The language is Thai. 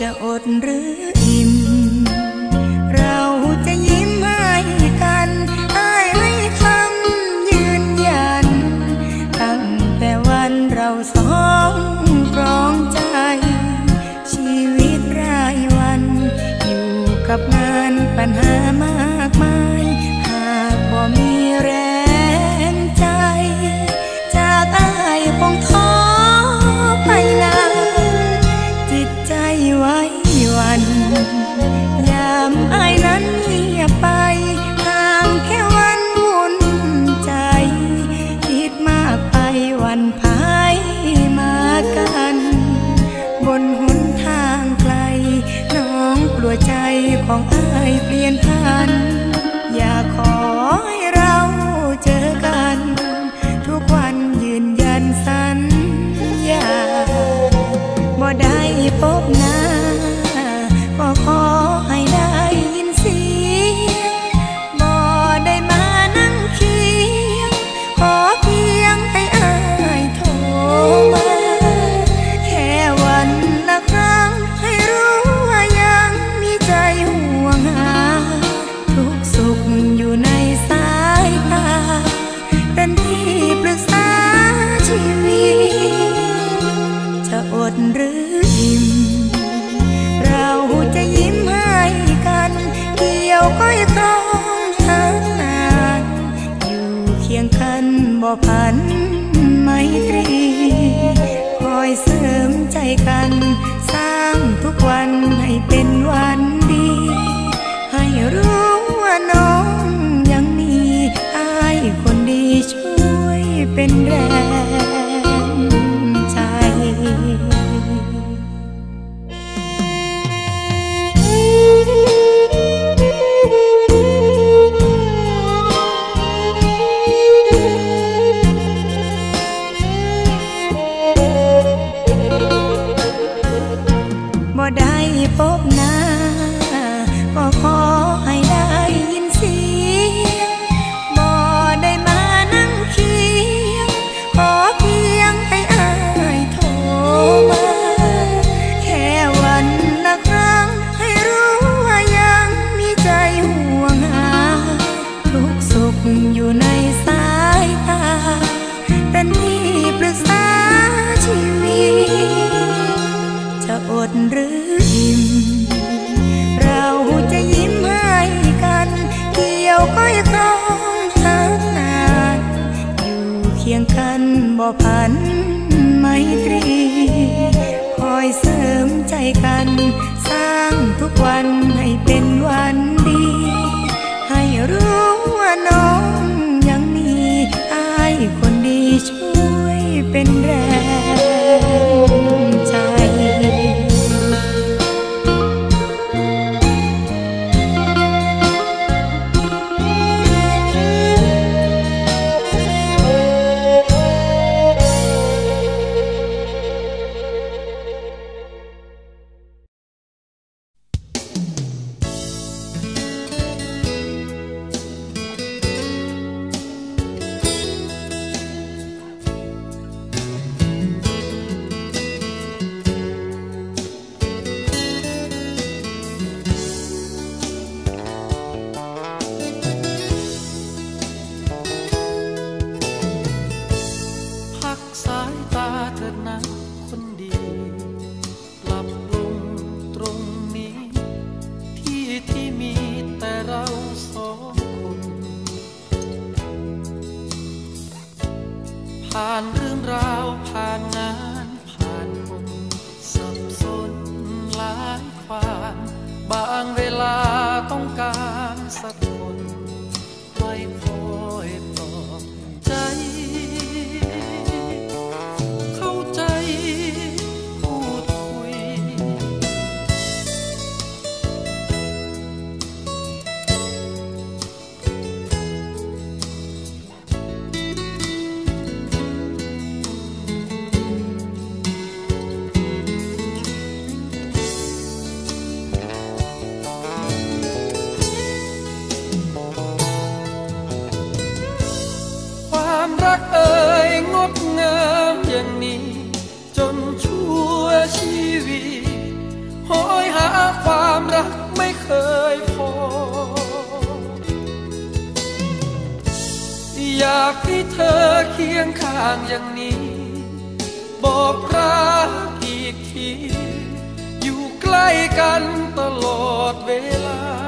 จะอดหรืออิ่ม เราจะยิ้มให้กันอ้ายให้คำยืนยัน ตั้งแต่วันเราสองกรองใจ ชีวิตรายวัน อยู่กับงานปัญหามาก บนหนทางไกล น้องกลัวใจของอายเปลี่ยนพัน อยากขอให้เราเจอกัน ทุกวันยืนยันสัญญาบ่ได้พบหน้าก็ขอ ดหรืออิ่มเราจะยิ้มให้กัน เกี่ยวก้อยครองทางนานอยู่เคียงกันบ่พันไมตรี คอยเสริมใจกัน สร้างทุกวันให้เป็นวันดี ให้รู้ว่าน้องยังมีอายคนดีช่วยเป็นแรง ปรึกษาชีวิต จะอดหรืออิ่ม เราจะยิ้มให้กันเกี่ยวก้อยครองทางนานอยู่เคียงกันบ่พันไมตรี คอยเสริมใจกัน สร้างทุกวันให้เป็นวันดี ให้รู้ว่าน้องยังมีอายคนดีช่วย เป็นแรง ผ่านเรื่องราวผ่านงานผ่านคนสับสนหลายความ บางเวลาต้องการ อยงนี้ จนชั่วชีวิตหอยหาความรักไม่เคยพอ อยากให้เธอเคียงข้างอย่างนี้ บอกรักอีกที อยู่ใกล้กันตลอดเวลา